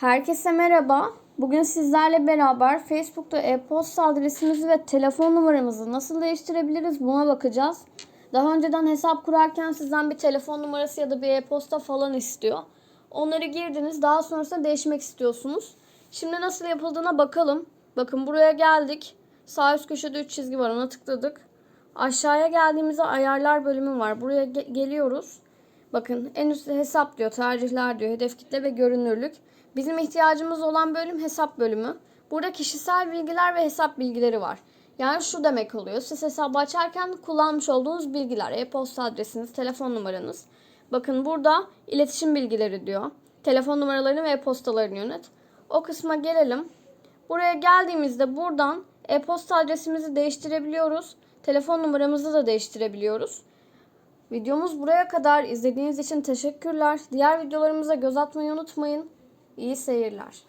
Herkese merhaba. Bugün sizlerle beraber Facebook'ta e-posta adresimizi ve telefon numaramızı nasıl değiştirebiliriz buna bakacağız. Daha önceden hesap kurarken sizden bir telefon numarası ya da bir e-posta falan istiyor. Onları girdiniz. Daha sonrasında değişmek istiyorsunuz. Şimdi nasıl yapıldığına bakalım. Bakın buraya geldik. Sağ üst köşede 3 çizgi var. Ona tıkladık. Aşağıya geldiğimizde ayarlar bölümü var. Buraya ge- geliyoruz. Bakın en üstte hesap diyor, tercihler diyor, hedef kitle ve görünürlük. Bizim ihtiyacımız olan bölüm hesap bölümü. Burada kişisel bilgiler ve hesap bilgileri var. Yani şu demek oluyor. Siz hesabı açarken kullanmış olduğunuz bilgiler, e-posta adresiniz, telefon numaranız. Bakın burada iletişim bilgileri diyor. Telefon numaralarını ve e-postalarını yönet. O kısma gelelim. Buraya geldiğimizde buradan e-posta adresimizi değiştirebiliyoruz. Telefon numaramızı da değiştirebiliyoruz. Videomuz buraya kadar izlediğiniz için teşekkürler. Diğer videolarımıza göz atmayı unutmayın. İyi seyirler.